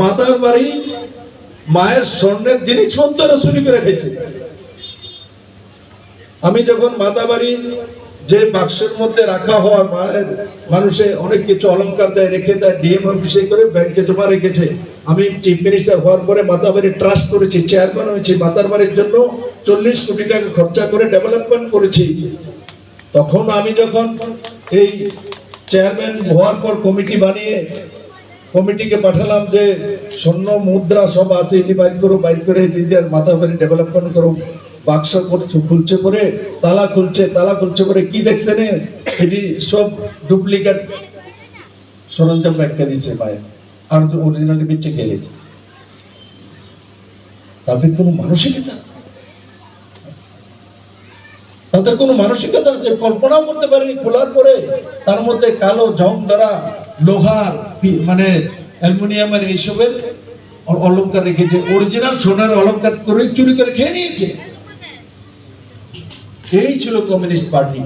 মাতার বাড়ি মায়ের স্বর্ণের জিনিসপত্র চুরি করে খেয়েছে। আমি যখন মাতা বাড়ি যে বাক্সের মধ্যে রাখা হয় মায়ের মানুষে অনেক কিছু অলংকার দেয়, রেখে দেয়, ডিএম অফিসে করে ব্যাংকে জমা রেখেছে। আমি চিফ মিনিস্টার হওয়ার পরে মাতা বাড়ি ট্রাস্ট করেছি, চেয়ারম্যান হয়েছি, মাতার বাড়ির জন্য চল্লিশ কোটি টাকা খরচা করে ডেভেলপমেন্ট করেছি। তখন আমি যখন এই চেয়ারম্যান হওয়ার পর কমিটি বানিয়ে কমিটিকে পাঠালাম যে স্বর্ণ মুদ্রা সব আছে, এটি বাইর করো, বাইর করে নিজের মাথা বাড়ি ডেভেলপমেন্ট করো, বাক্স করছে খুলছে করে তালা খুলছে তালা খুলছে করে কি দেখছেন? এটি সব ডুপ্লিকেট সরঞ্জাম ব্যাখ্যা দিচ্ছে মায়ের। আর অরিজিনালি বিচ্ছে খেলেছে তাদের কোনো মানসিকতা তাদের কোনো মানসিকতা আছে? কল্পনাও করতে পারেনি। খোলার পরে তার মধ্যে কালো জং ধরা লোহার মানে অ্যালুমিনিয়ামের এইসবের অলঙ্কার রেখেছে অরিজিনাল সোনার অলঙ্কার করে চুরি করে খেয়ে নিয়েছে। এই ছিল কমিউনিস্ট পার্টি।